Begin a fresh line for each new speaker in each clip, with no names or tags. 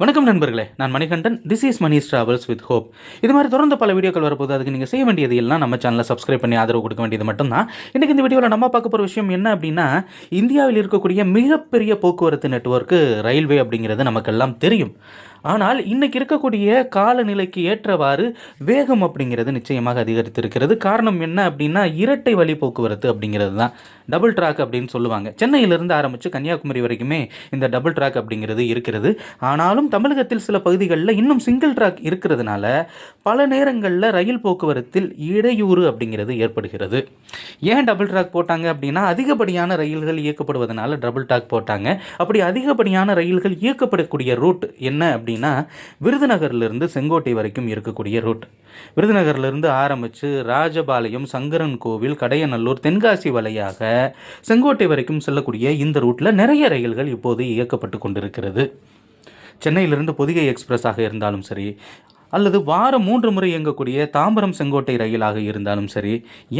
வணக்கம் நண்பர்களே நான் Manikandan. This is Mani travels with hope இது மாதிரி தொடர்ந்து பல வீடியோக்கள் வரப்போது அதுக்கு நீங்கள் செய்ய வேண்டியது எல்லாம் நம்ம சேனலை சப்ஸ்கிரைப் பண்ணி ஆதரவு கொடுக்க வேண்டியது மட்டும்தான். இன்றைக்கி இந்த வீடியோவில் நம்ம பார்க்க போகிற விஷயம் என்ன அப்படின்னா இந்தியாவில் இருக்கக்கூடிய மிகப்பெரிய போக்குவரத்து நெட்வொர்க்கு ரயில்வே அப்படிங்கிறது நமக்கெல்லாம் தெரியும். ஆனால் இன்னைக்கு இருக்கக்கூடிய காலநிலைக்கு ஏற்றவாறு வேகம் அப்படிங்கிறது நிச்சயமாக அதிகரித்திருக்கிறது. காரணம் என்ன அப்படின்னா இரட்டை வழி போக்குவரத்து அப்படிங்கிறது தான். டபுள் ட்ராக் அப்படின்னு சொல்லுவாங்க. சென்னையிலிருந்து ஆரம்பித்து கன்னியாகுமரி வரைக்குமே இந்த டபுள் ட்ராக் அப்படிங்கிறது இருக்கிறது. ஆனாலும் தமிழகத்தில் சில பகுதிகளில் இன்னும் சிங்கிள் ட்ராக் இருக்கிறதுனால பல நேரங்களில் ரயில் போக்குவரத்தில் இடையூறு அப்படிங்கிறது ஏற்படுகிறது. ஏன் டபுள் ட்ராக் போட்டாங்க அப்படின்னா அதிகப்படியான ரயில்கள் இயக்கப்படுவதனால டபுள் ட்ராக் போட்டாங்க. அப்படி அதிகப்படியான ரயில்கள் இயக்கப்படக்கூடிய ரூட் என்ன அப்படின்னு விருதுநகர்லேருந்து செங்கோட்டை வரைக்கும் இருக்கக்கூடிய ரூட் விருதுநகர்லேருந்து ஆரம்பித்து ராஜபாளையம் சங்கரன் கோவில் கடையநல்லூர் தென்காசி வழியாக செங்கோட்டை வரைக்கும் செல்லக்கூடிய இந்த ரூட்டில் நிறைய ரயில்கள் இப்போது இயக்கப்பட்டு கொண்டிருக்கிறது. சென்னையிலிருந்து பொதிகை எக்ஸ்பிரஸாக இருந்தாலும் சரி அல்லது வாரம் மூன்று முறை இயங்கக்கூடிய தாம்பரம் செங்கோட்டை ரயிலாக இருந்தாலும் சரி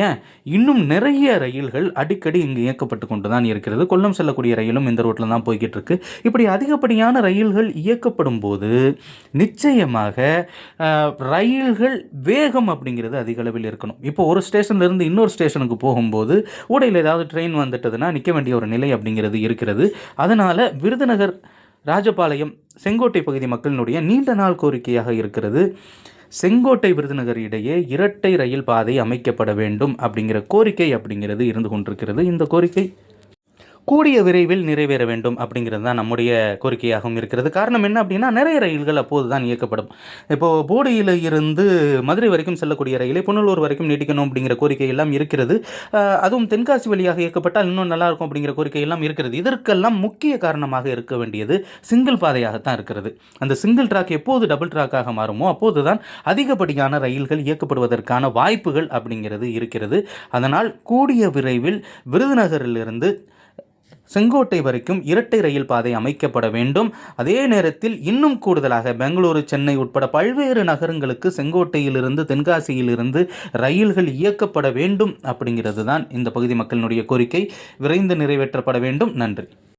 ஏன்? இன்னும் நிறைய ரயில்கள் அடிக்கடி இங்கு இயக்கப்பட்டு கொண்டு தான் இருக்கிறது. கொல்லம் செல்லக்கூடிய ரயிலும் இந்த ரோட்டில் தான் போய்கிட்டு இருக்கு. இப்படி அதிகப்படியான ரயில்கள் இயக்கப்படும் போது நிச்சயமாக ரயில்கள் வேகம் அப்படிங்கிறது அதிக அளவில் இருக்கணும். இப்போ ஒரு ஸ்டேஷன்லேருந்து இன்னொரு ஸ்டேஷனுக்கு போகும்போது ஊடையில் ஏதாவது ட்ரெயின் வந்துட்டதுன்னா நிற்க வேண்டிய ஒரு நிலை அப்படிங்கிறது இருக்கிறது. அதனால் விருதுநகர் ராஜபாளையம் செங்கோட்டை பகுதி மக்களினுடைய நீண்ட நாள் கோரிக்கையாக இருக்கிறது. செங்கோட்டை விருதுநகர் இடையே இரட்டை ரயில் பாதை அமைக்கப்பட வேண்டும் அப்படிங்கிற கோரிக்கை அப்படிங்கிறது இருந்து கொண்டிருக்கிறது. இந்த கோரிக்கை கூடிய விரைவில் நிறைவேற வேண்டும் அப்படிங்கிறது தான் நம்முடைய கோரிக்கையாகவும் இருக்கிறது. காரணம் என்ன அப்படின்னா நிறைய ரயில்கள் அப்போது தான் இயக்கப்படும். இப்போது போடியில் இருந்து மதுரை வரைக்கும் செல்லக்கூடிய ரயிலை புனலூர் வரைக்கும் நீட்டிக்கணும் அப்படிங்கிற கோரிக்கை எல்லாம் இருக்கிறது. அதுவும் தென்காசி வழியாக இயக்கப்பட்டால் இன்னும் நல்லாயிருக்கும் அப்படிங்கிற கோரிக்கை எல்லாம் இருக்கிறது. இதற்கெல்லாம் முக்கிய காரணமாக இருக்க வேண்டியது சிங்கிள் பாதையாகத்தான் இருக்கிறது. அந்த சிங்கிள் ட்ராக் எப்போது டபுள் ட்ராக்காக மாறுமோ அப்போது தான் அதிகப்படியான ரயில்கள் இயக்கப்படுவதற்கான வாய்ப்புகள் அப்படிங்கிறது இருக்கிறது. அதனால் கூடிய விரைவில் விருதுநகரிலிருந்து செங்கோட்டை வரைக்கும் இரட்டை ரயில் பாதை அமைக்கப்பட வேண்டும். அதே நேரத்தில் இன்னும் கூடுதலாக பெங்களூரு சென்னை உட்பட பல்வேறு நகரங்களுக்கு செங்கோட்டையிலிருந்து தென்காசியிலிருந்து ரயில்கள் இயக்கப்பட வேண்டும் அப்படிங்கிறது தான் இந்த பகுதி மக்களினுடைய கோரிக்கை. விரைந்து நிறைவேற்றப்பட வேண்டும். நன்றி.